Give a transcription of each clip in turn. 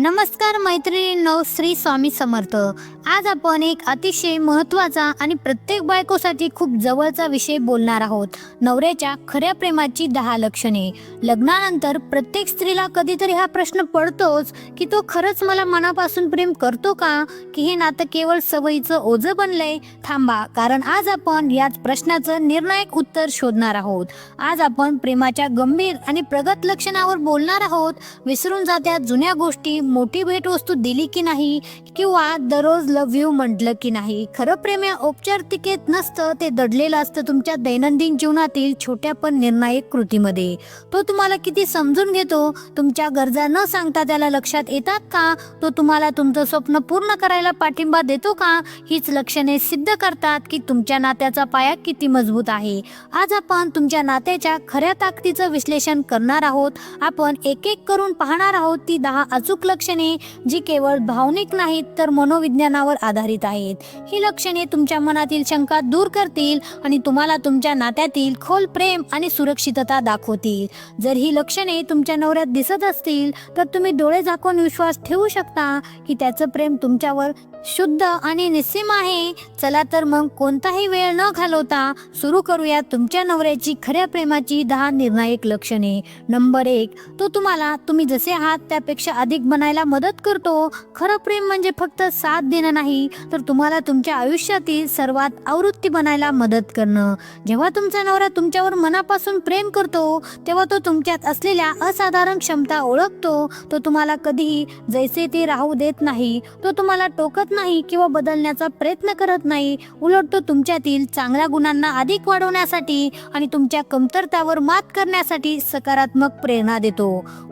नमस्कार मैत्रिणींनो श्री स्वामी समर्थ. आज आपण एक अतिशय महत्त्वाचा आणि प्रत्येक बायकोसाठी खूप जवळचा विषय बोलणार आहोत. नवऱ्याच्या खऱ्या प्रेमाची दहा लक्षणे. लग्नानंतर प्रत्येक स्त्रीला कधीतरी हा प्रश्न पडतोच की तो खरंच मला मनापासून प्रेम करतो का? की हे नातं केवळ सवयीचं ओझं बनलंय? थांबा कारण आज आपण याच प्रश्नाचं निर्णायक उत्तर शोधणार आहोत. आज आपण प्रेमाच्या गंभीर आणि प्रगत लक्षणावर बोलणार आहोत. विसरून जात्या जुन्या गोष्टी मोठी भेटवस्तू दिली की नाही किंवा दररोज लव यू म्हटलं की नाही? खरं प्रेम या औपचारिकतेत नसतं ते दडलेलं असतं तुमच्या दैनंदिन जीवनातील छोट्या पण निर्णायक कृतीमध्ये. तो तुम्हाला किती समजून घेतो? तुमच्या गरजा न सांगता त्याला लक्षात येतात का? तो तुम्हाला तुमचं स्वप्न पूर्ण करायला पाठिंबा देतो का? हीच लक्षणे सिद्ध करतात की तुमच्या नात्याचा पाया किती मजबूत आहे. आज आपण तुमच्या नात्याच्या खऱ्या ताकदीचं विश्लेषण करणार आहोत. आपण एक एक करून पाहणार आहोत ती दहा अचूक लक्षणे जी केवळ भावनिक नाहीत तर मनोविज्ञानावर आधारित आहेत. ही लक्षणे तुमच्या मनातील शंका दूर करतील आणि तुम्हाला तुमच्या नात्यातील खोल प्रेम आणि सुरक्षितता दाखवतील. जर ही लक्षणे तुमच्या नवऱ्यात दिसत असतील तर तुम्ही डोळे झाकून विश्वास ठेवू शकता की त्याचं प्रेम तुमच्यावर शुद्ध आणि निस्सीम आहे. चला तर मग कोणताही वेळ न घालवता सुरू करूया तुमच्या नवऱ्याची खऱ्या प्रेमाची दहा निर्णायक लक्षणे. नंबर एक तो तुम्हाला तुम्ही जसे आहात त्यापेक्षा अधिक बनायला मदत करतो. खरं प्रेम म्हणजे फक्त साथ देणं नाही तर तुम्हाला तुमच्या आयुष्यातील सर्वात आवृत्ती बनायला मदत करणं. जेव्हा तुमचा नवरा तुमच्यावर मनापासून प्रेम करतो तेव्हा तो तुमच्यात असलेल्या असाधारण क्षमता ओळखतो. तो तुम्हाला कधीही जैसे ते राहू देत नाही. तो तुम्हाला टोकत नाही किंवा बदलण्याचा प्रयत्न करत नाही उलट तो तुमच्यातील चांगल्या गुणांना अधिक वाढवण्यासाठी आणि तुमच्या कमतरतावर मात करण्यासाठी सकारात्मक प्रेरणा देतो.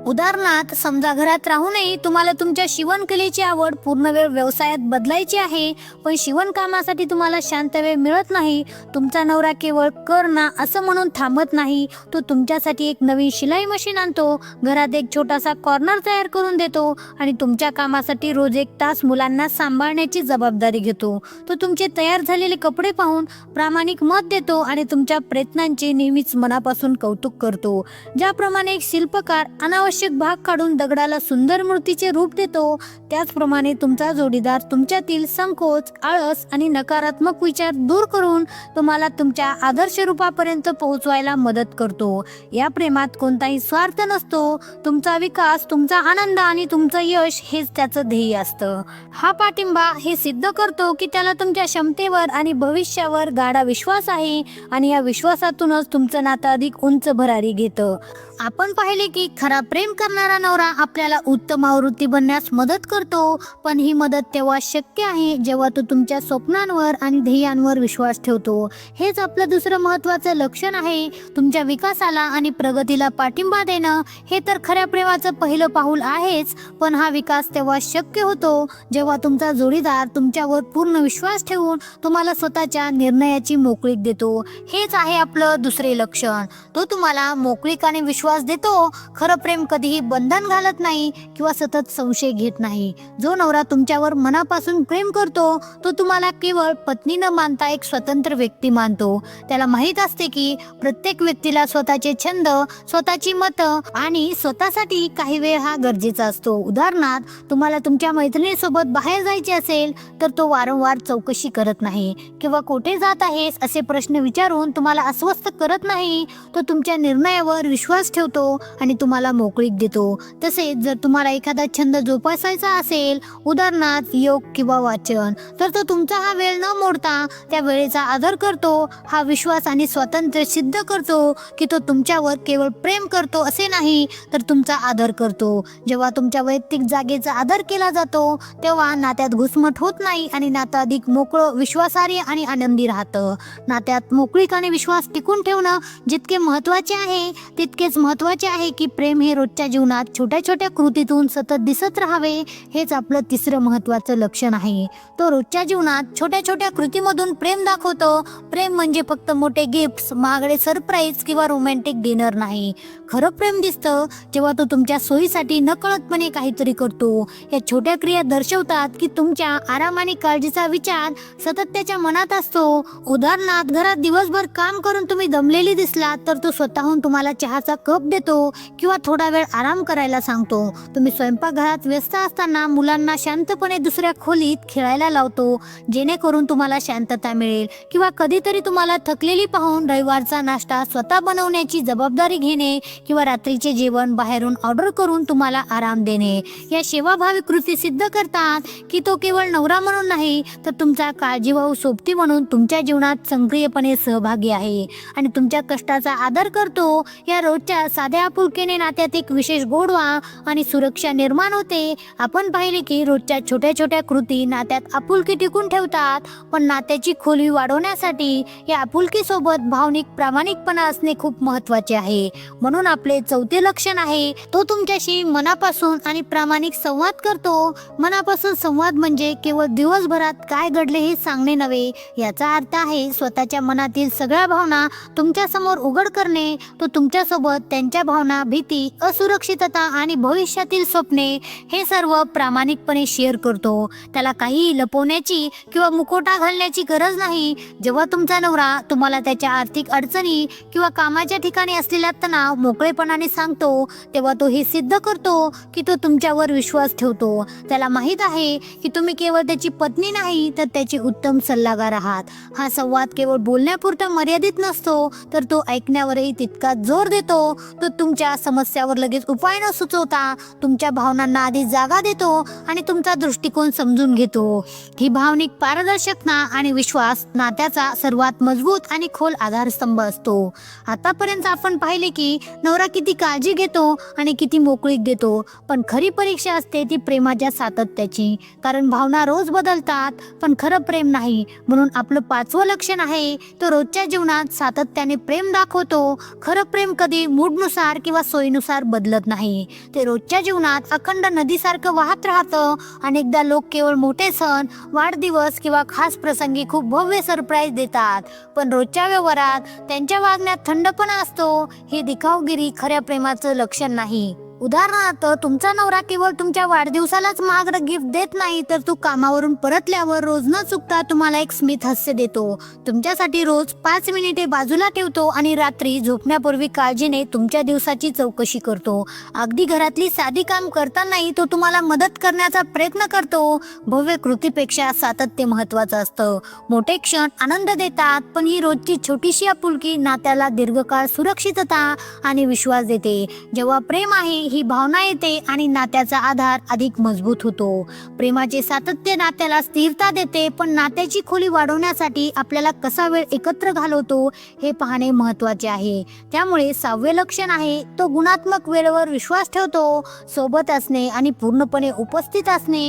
उदाहरणार्थ समजा घरात राहूनही तुम्हाला तुमच्या शिवणकलेची आवड पूर्ण वेळ व्यवसायात बदलायची आहे पण शिवणकामासाठी तुम्हाला शांत वेळ मिळत नाही तुमचा नवरा केवळ कर ना असं म्हणून थांबत नाही तो तुमच्यासाठी एक नवीन शिलाई मशीन आणतो घरात एक छोटासा कॉर्नर तयार करून देतो आणि तुमच्या कामासाठी रोज एक तास मुलांना सांभाळण्याची जबाबदारी घेतो. तो तुमचे तयार झालेले कपडे पाहून प्रामाणिक मत देतो आणि तुमच्या प्रयत्नांचे नेहमीच मनापासून कौतुक करतो. ज्याप्रमाणे एक शिल्पकार अनावश्यक भाग काढून दगडाला सुंदर मूर्तीचे रूप देतो त्याचप्रमाणे तुमचा जोडीदार तुमच्यातील संकोच आळस आणि नकारात्मक विचार दूर करून तुम्हाला तुमच्या आदर्श रूपापर्यंत पोहोचवायला मदत करतो. या प्रेमात कोणताही स्वार्थ नसतो. तुमचा विकास तुमचा आनंद आणि तुमचं यश हेच त्याचं ध्येय असतं. हा पाठिंबा हे सिद्ध करतो की त्याला तुमच्या क्षमतेवर आणि भविष्यावर गाढा विश्वास आहे आणि या विश्वासातूनच तुमचं नातं अधिक उंच भरारी घेतं. आपण पाहिले की खरा प्रेम करणारा नवरा आपल्याला उत्तम आवृत्ती बनण्यास मदत करतो पण ही मदत तेव्हा शक्य आहे जेव्हा तो तुमच्या स्वप्नांवर आणि ध्येयांवर विश्वास ठेवतो. हेच आपलं दुसरं महत्वाचं लक्षण आहे. तुमच्या विकासाला आणि प्रगतीला पाठिंबा देणं हे तर खऱ्या प्रेमाचं पहिलं पाऊल आहेच पण हा विकास तेव्हा शक्य होतो जेव्हा तुमचा जो जोडीदार तुमच्यावर पूर्ण विश्वास ठेवून तुम्हाला स्वतःच्या निर्णयाची मोकळीक देतो. हेच आहे आपलं दुसरे लक्षण. तो तुम्हाला मोकळीक आणि विश्वास देतो. खरं प्रेम कधीही बंधन घालत नाही किंवा सतत संशय घेत नाही. जो नवरा तुमच्यावर मनापासून प्रेम करतो तो तुम्हाला केवळ पत्नी न मानता एक स्वतंत्र व्यक्ती मानतो. त्याला माहीत असते की प्रत्येक व्यक्तीला स्वतःचे छंद स्वतःची मतं आणि स्वतःसाठी काही वेळ हा गरजेचा असतो. उदाहरणार्थ तुम्हाला तुमच्या मैत्रिणीसोबत बाहेर जायचे असेल तर तो वारंवार चौकशी करत नाही. किंवा कुठे जात आहेस असे प्रश्न विचारून तुम्हाला अस्वस्थ करत नाही तो तुमच्या निर्णयावर विश्वास ठेवतो आणि तुम्हाला मोकळीक देतो. तसेच जर तुम्हाला एखादा छंद जोपासायचा असेल उदाहरणार्थ योग किंवा वाचन तर तो तुमचा हा वेळ न मोडता त्या वेळेचा आदर करतो हा विश्वास आणि स्वातंत्र्य सिद्ध करतो की तो तुमच्यावर केवळ प्रेम करतो असे नाही तर तुमचा आदर करतो. जेव्हा तुमच्या वैयक्तिक जागेचा आदर केला जातो तेव्हा नात्यात घुसमट होत नाही आणि नातं अधिक मोकळं विश्वासार्ह आणि आनंदी राहतं. नात्यात मोकळीक आणि विश्वास टिकून ठेवणं जितके महत्त्वाचे आहे तितकेच महत्त्वाचे आहे की प्रेम हे रोजच्या जीवनात छोट्या छोट्या कृतीतून सतत दिसत राहावे हेच आपलं तिसरं महत्वाचं लक्षण आहे. तो रोजच्या जीवनात छोट्या छोट्या कृतीमधून प्रेम दाखवतो. प्रेम म्हणजे फक्त मोठे गिफ्ट्स महागडे सरप्राईज किंवा रोमॅन्टिक डिनर नाही. खरं प्रेम दिसतं जेव्हा तो तुमच्या सोयीसाठी नकळतपणे काहीतरी करतो. या छोट्या क्रिया दर्शवतात की तुम मुलांच्या आराम आणि काळजीचा विचार सतत त्याच्या मनात असतो. उदाहरणार्थ घरात दिवसभर काम करून तुम्ही दमलेली दिसलात तर तो स्वतःहून तुम्हाला चहाचा कप देतो किंवा थोडा वेळ आराम करायला सांगतो. तुम्ही स्वयंपाकघरात व्यस्त असताना मुलांना शांतपणे दुसऱ्या खोलीत खेळायला लावतो जेणेकरून तुम्हाला शांतता मिळेल किंवा कधीतरी तुम्हाला थकलेली पाहून रविवारचा नाश्ता स्वतः बनवण्याची जबाबदारी घेणे किंवा रात्रीचे जेवण बाहेरून ऑर्डर करून तुम्हाला आराम देणे. या सेवाभावी कृती सिद्ध करतात की तो केवळ नवरा म्हणून नाही तर तुमचा काळजीवाहू सोबती म्हणून तुमच्या जीवनात सक्रियपणे सहभागी आहे. आणि तुमच्या कष्टाचा आदर करतो. या रोजच्या साध्या आपुलकीने नात्यात एक विशेष गोडवा आणि सुरक्षा निर्माण होते. आपण पाहिले की रोजच्या छोट्या छोट्या कृती नात्यात आपुलकी टिकून ठेवतात. पण नात्याची खोली वाढवण्यासाठी या आपुलकीसोबत भावनिक प्रामाणिकपणा असणे खूप महत्त्वाचे आहे. म्हणून आपले चौथे लक्षण आहे तो तुमच्याशी मनापासून आणि प्रामाणिक संवाद करतो. मनापासून संवाद म्हणजे केवळ दिवसभरात काय घडले हे सांगणे नव्हे याचा अर्थ आहे स्वतःच्या मनातील सगळ्या भावना तुमच्यासमोर उघड करणे तो तुमच्यासोबत त्यांच्या भावना भीती असुरक्षितता आणि भविष्यातील स्वप्ने हे सर्व प्रामाणिकपणे शेअर करतो. त्याला काही लपवण्याची किंवा मुकोटा घालण्याची गरज नाही. जेव्हा तुमचा नवरा तुम्हाला त्याच्या आर्थिक अडचणी किंवा कामाच्या ठिकाणी असलेला तणाव मोकळेपणाने सांगतो तेव्हा तो हे सिद्ध करतो की तो तुमच्यावर विश्वास ठेवतो. त्याला माहीत आहे की तुम्ही केवळ त्याची पत्नी नाही तर त्याची उत्तम सल्लागार आहात. हा संवाद केवळ बोलण्यापुरता मर्यादित नसतो तर तो ऐकण्यावरही तितका जोर देतो. तो तुमच्या समस्यावर लगेच उपाय न सुचवता तुमच्या भावनांना आधी जागा देतो आणि तुमचा दृष्टिकोन समजून घेतो. ही भावनिक पारदर्शकता आणि विश्वास नात्याचा सर्वात मजबूत आणि खोल आधारस्तंभ असतो. आतापर्यंत आपण पाहिले की नवरा किती काळजी घेतो आणि किती मोकळीक देतो पण खरी परीक्षा असते ती प्रेमाच्या सातत्याची. कारण भावना रोज बदलतात पण खरं प्रेम नाही. म्हणून आपलं पाचवं लक्षण आहे तो रोजच्या जीवनात सातत्याने प्रेम दाखवतो. खरं प्रेम कधी मूडनुसार किंवा सोयीनुसार बदलत नाही. ते रोजच्या जीवनात अखंड नदीसारखं वाहत राहतं. अनेकदा लोक केवळ मोठे सण वाढदिवस किंवा खास प्रसंगी खूप भव्य सरप्राईज देतात. पण रोजच्या व्यवहारात त्यांच्या वागण्यात थंडपणा असतो. ही दिखावगिरी खऱ्या प्रेमाचं लक्षण नाही. उदाहरणार्थ तुमचा नवरा केवळ तुमच्या वाढदिवसालाच महागडं गिफ्ट देत नाही तर तो कामावरून परतल्यावर रोज न चुकता तुम्हाला एक स्मित हास्य देतो. तुमच्यासाठी रोज पाच मिनिटे बाजूला ठेवतो आणि रात्री झोपण्यापूर्वी काळजीने तुमच्या दिवसाची चौकशी करतो. अगदी घरातली साधी काम करतानाही तो तुम्हाला मदत करण्याचा प्रयत्न करतो. भव्य कृतीपेक्षा सातत्य महत्वाचं असतं. मोठे क्षण आनंद देतात पण ही रोजची छोटीशी आपुलकी नात्याला दीर्घकाळ सुरक्षितता आणि विश्वास देते. जेव्हा प्रेम आहे ही भावना येते आणि नात्याचा आधार अधिक मजबूत होतो. प्रेमाचे सातत्य नात्याला स्थिरता देते पण नात्याची खोली वाढवण्यासाठी आपल्याला कसा वेळ एकत्र घालवतो हे पाहणे महत्त्वाचे आहे. त्यामुळे सहावे लक्षण आहे तो गुणात्मक वेळेवर विश्वास ठेवतो सोबत असणे आणि पूर्णपणे उपस्थित असणे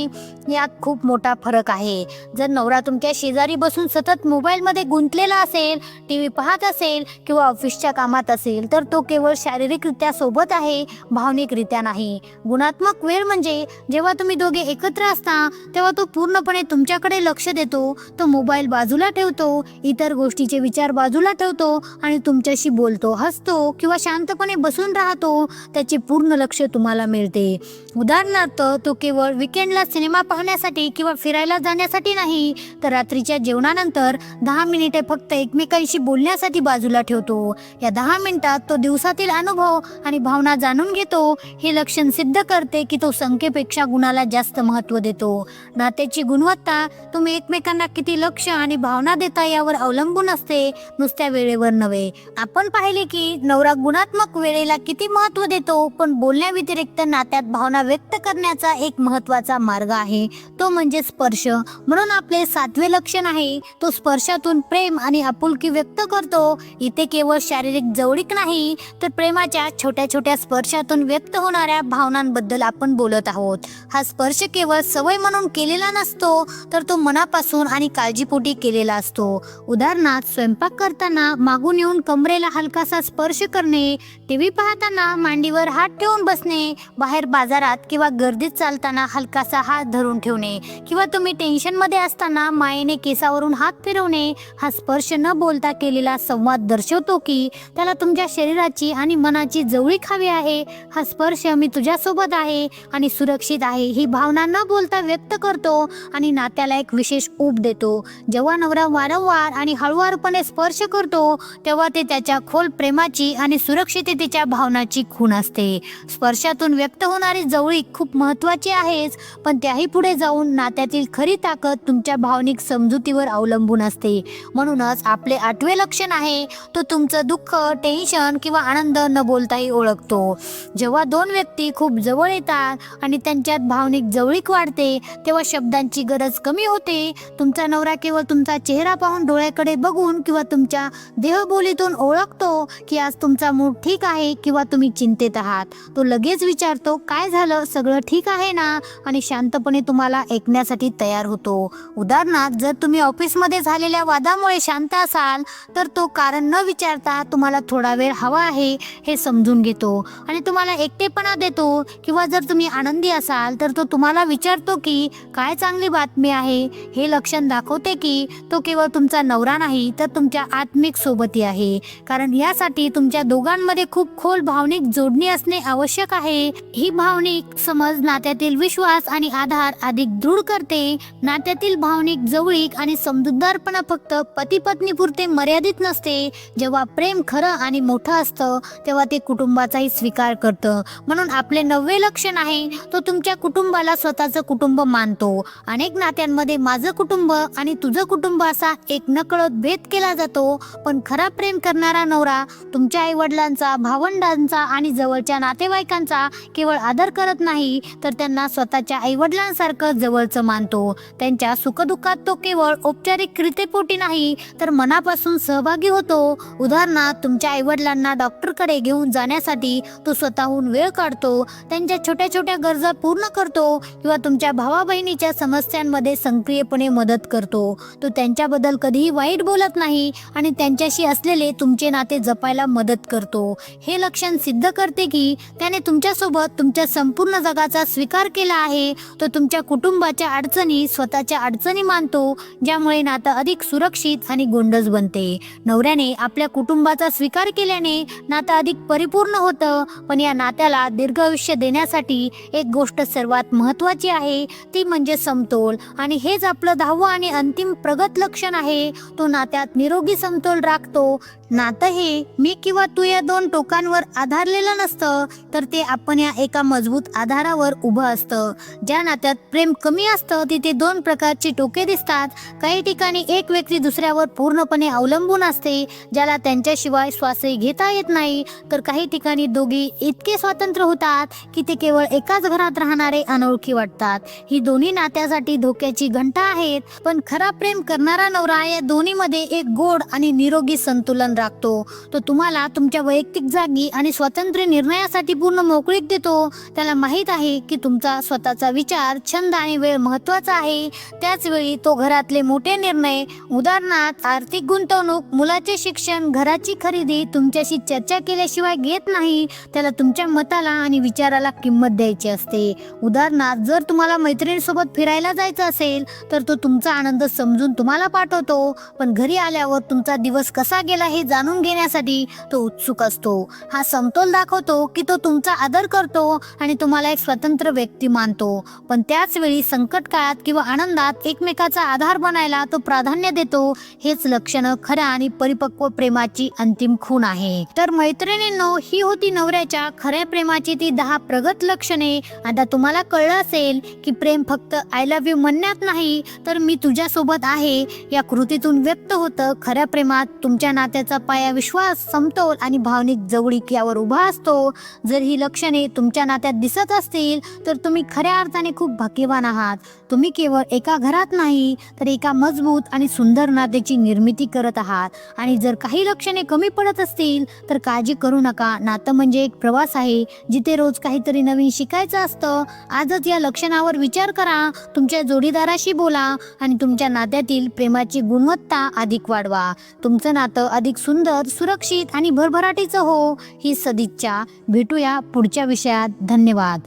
यात खूप मोठा फरक आहे. जर नवरा तुमच्या शेजारी बसून सतत मोबाईलमध्ये गुंतलेला असेल टी व्ही पाहत असेल किंवा ऑफिसच्या कामात असेल तर तो केवळ शारीरिकरित्या सोबत आहे भावनिक भावनिकरित्या नाही. गुणात्मक वेळ म्हणजे जेव्हा तुम्ही दोघे एकत्र असता तेव्हा तो पूर्णपणे तुमच्याकडे लक्ष देतो तो मोबाईल बाजूला ठेवतो इतर गोष्टीचे विचार बाजूला ठेवतो आणि तुमच्याशी बोलतो हसतो किंवा शांतपणे बसून राहतो त्याचे पूर्ण लक्ष तुम्हाला मिळते. उदाहरणार्थ तो केवळ विकेंडला सिनेमा पाहण्यासाठी किंवा फिरायला जाण्यासाठी नाही तर रात्रीच्या जेवणानंतर दहा मिनिटे फक्त एकमेकांशी बोलण्यासाठी बाजूला ठेवतो. या दहा मिनिटात तो दिवसातील अनुभव आणि भावना जाणून घेतो हे लक्षण सिद्ध करते की तो संख्येपेक्षा गुणाला जास्त महत्त्व देतो. नात्याची गुणवत्ता तुम्ही एकमेकांना किती लक्ष आणि भावना देता यावर अवलंबून असते नुसत्या वेळेवर नव्हे. आपण पाहिले की नवरा गुणात्मक वेळेला किती महत्त्व देतो पण बोलण्या व्यतिरिक्त नात्यात भावना व्यक्त करण्याचा एक महत्त्वाचा मार्ग आहे. तो म्हणजे स्पर्श. म्हणून आपले सातवे लक्षण आहे तो स्पर्शातून प्रेम आणि आपुलकी व्यक्त करतो. इथे केवळ शारीरिक जवळीक नाही तर प्रेमाच्या छोट्या छोट्या स्पर्शातून व्यक्त व्यक्त होणाऱ्या भावनांबद्दल आपण बोलत आहोत. हा स्पर्श केवळ सवय म्हणून केलेला नसतो तर तो मनापासून आणि काळजीपोटी केलेला असतो. उदाहरणार्थ स्वयंपाक करताना मागून येऊन कमरेला हलकासा स्पर्श करणे टीव्ही पाहताना मांडीवर हात ठेवून बसणे बाहेर बाजारात किंवा गर्दीत चालताना हलकासा हात धरून ठेवणे किंवा तुम्ही टेन्शनमध्ये असताना मायेने केसावरून हात फिरवणे हा स्पर्श न बोलता केलेला संवाद दर्शवतो की त्याला तुमच्या शरीराची आणि मनाची जवळीक हवी आहे. हा स्पर्श मी तुझ्यासोबत आहे आणि सुरक्षित आहे ही भावना न बोलता व्यक्त करतो आणि नात्याला एक विशेष ऊब देतो. जेव्हा नवरा वारंवार आणि हळुवारपणे स्पर्श करतो तेव्हा ते त्याच्या खोल प्रेमाची आणि सुरक्षिततेच्या भावनाची खूण असते. स्पर्शातून व्यक्त होणारी जवळीक खूप महत्वाची आहेच पण त्याही पुढे जाऊन नात्यातील खरी ताकद तुमच्या भावनिक समजुतीवर अवलंबून असते. म्हणूनच आपले आठवे लक्षण आहे तो तुमचं दुःख टेन्शन किंवा आनंद न बोलताही ओळखतो. जेव्हा दोन व्यक्ती खूप जवळ येतात आणि त्यांच्यात भावनिक जवळीक वाढते. तेव्हा शब्दांची गरज कमी होते. तुमचा नवरा केवळ तुमचा चेहरा पाहून डोळ्याकडे बघून किंवा तुमच्या देहबोलीतून ओळखतो की आज तुमचा मूड ठीक आहे किंवा तुम्ही चिंतेत आहात. तो लगेच विचारतो काय झालं? सगळं ठीक आहे ना? आणि शांतपणे तुम्हाला ऐकण्यासाठी तयार होतो. उदाहरणार्थ जर तुम्ही ऑफिसमध्ये झालेल्या वादामुळे शांत असाल तर तो कारण न विचारता तुम्हाला थोडा वेळ हवा आहे हे समजून घेतो. आणि तुम्हाला एक एकटेपणा देतो किंवा जर तुम्ही आनंदी असाल तर तो तुम्हाला विचारतो की काय चांगली बातमी आहे? हे लक्षण दाखवते की तो केवळ तुमचा नवरा नाही तर तुमच्या आत्मिक सोबती आहे. कारण यासाठी तुमच्या दोघांमध्ये खूप खोल भावनिक जोडणी असणे आवश्यक आहे. ही भावनिक समज नात्यातील विश्वास आणि आधार अधिक दृढ करते. नात्यातील भावनिक जवळीक आणि समजूतदारपणा फक्त पती पत्नी पुरते मर्यादित नसते. जेव्हा प्रेम खरं आणि मोठं असतं तेव्हा ते कुटुंबाचाही स्वीकार करतं. म्हणून आपले नववे लक्षण आहे तो तुमच्या कुटुंबाला स्वतःचं कुटुंब मानतो. अनेक नात्यांमध्ये माझं कुटुंब आणि तुझं कुटुंब असा एक नकळत भेद केला जातो. पण खरा प्रेम करणारा नवरा तुमच्या आई वडिलांचा भावंडांचा आणि जवळच्या नातेवाईकांचा केवळ आदर करत नाही तर त्यांना स्वतःच्या आई वडिलांसारखं जवळचं मानतो. त्यांच्या सुखदुःखात तो केवळ औपचारिक रितेपोटी नाही तर मनापासून सहभागी होतो. उदाहरणार्थ तुमच्या आई वडिलांना डॉक्टरकडे घेऊन जाण्यासाठी तो स्वतःहून वेळ काढतो त्यांच्या छोट्या छोट्या गरजा पूर्ण करतो किंवा तुमच्या भावा बहिणीच्या समस्यांमध्ये सक्रियपणे मदत करतो. तो त्यांच्याबद्दल कधीही वाईट बोलत नाही आणि त्यांच्याशी असलेले तुमचे नाते जपायला मदत करतो. हे लक्षण सिद्ध करते की त्याने तुमच्यासोबत तुमच्या संपूर्ण जगाचा स्वीकार केला आहे. तो तुमच्या कुटुंबाच्या अडचणी स्वतःच्या अडचणी मानतो ज्यामुळे नातं अधिक सुरक्षित आणि गोंडस बनते. नवऱ्याने आपल्या कुटुंबाचा स्वीकार केल्याने नातं अधिक परिपूर्ण होतं पण या त्याला दीर्घ आयुष्य देण्यासाठी एक गोष्ट सर्वात महत्वाची आहे ती म्हणजे समतोल. आणि हेच आपलं दहावं आणि अंतिम प्रगत लक्षण आहे. तो नात्यात निरोगी समतोल राखतो. नातं हे मी किंवा तू या दोन टोकांवर आधारलेलं नसतं तर ते आपण या एका मजबूत आधारावर उभं असतं. ज्या नात्यात प्रेम कमी असतं तिथे दोन प्रकारची टोके दिसतात. काही ठिकाणी एक व्यक्ती दुसऱ्यावर पूर्णपणे अवलंबून असते ज्याला त्यांच्याशिवाय श्वासही घेता येत नाही. तर काही ठिकाणी दोघी इतके स्वतंत्र होतात की ते केवळ एकाच घरात राहणारे अनोळखी वाटतात. ही दोन्ही नात्यासाठी धोक्याची घंटा आहेत पण खरा प्रेम करणारा नवरा या दोन्हीमध्ये एक गोड आणि निरोगी संतुलन राखतो. तो तुम्हाला तुमच्या वैयक्तिक जागी आणि स्वातंत्र्य निर्णयासाठी पूर्ण मोकळीक देतो. त्याला माहीत आहे की तुमचा स्वतःचा विचार छंद आणि वेळ महत्त्वाचा आहे. त्याच वेळी तो घरातले मोठे निर्णय उदाहरणार्थ आर्थिक गुंतवणूक मुलाचे शिक्षण घराची खरेदी तुमच्याशी चर्चा केल्याशिवाय घेत नाही. त्याला तुमच्या मताला आणि विचाराला किंमत द्यायची असते. उदाहरणार्थ जर तुम्हाला मैत्रिणीसोबत फिरायला जायचं असेल तर तो तुमचा आनंद समजून तुम्हाला पाठवतो. पण घरी आल्यावर तुमचा दिवस कसा गेला हे जाणून घेण्यासाठी तो उत्सुक असतो. हा समतोल दाखवतो की तो तुमचा आदर करतो आणि तुम्हाला एक स्वतंत्र व्यक्ती मानतो. पण त्याच वेळी संकट काळात किंवा आनंदात एकमेकाचा आधार बनायला तो प्राधान्य देतो. हेच लक्षण खऱ्या आणि परिपक्व प्रेमाची अंतिम खूण आहे. तर मैत्रिणींनो ही होती नवऱ्याच्या खऱ्या प्रेमाची ती दहा प्रगत लक्षणे. आता तुम्हाला कळलं असेल की प्रेम फक्त आय लव्ह यू म्हणण्यात नाही तर मी तुझ्यासोबत आहे. या कृतीतून व्यक्त होतं खऱ्या प्रेमात तुमच्या नात्याचा पाया विश्वास समतोल आणि भावनिक जवळीक यावर उभा असतो. जर ही लक्षणे तुमच्या नात्यात दिसत असतील तर तुम्ही खऱ्या अर्थाने खूप भाग्यवान आहात. तुम्ही केवळ एका घरात नाही तर एका मजबूत आणि सुंदर नात्याची निर्मिती करत आहात. आणि जर काही लक्षणे कमी पडत असतील तर काळजी करू नका. नातं म्हणजे एक प्रवास आहे जिथे रोज काहीतरी नवीन शिकायचं असतं. आजच या लक्षणावर विचार करा तुमच्या जोडीदाराशी बोला आणि तुमच्या नात्यातील प्रेमाची गुणवत्ता अधिक वाढवा. तुमचं नातं अधिक सुंदर सुरक्षित आणि भरभराटीचं हो ही सदिच्छा. भेटूया पुढच्या विषयात. धन्यवाद.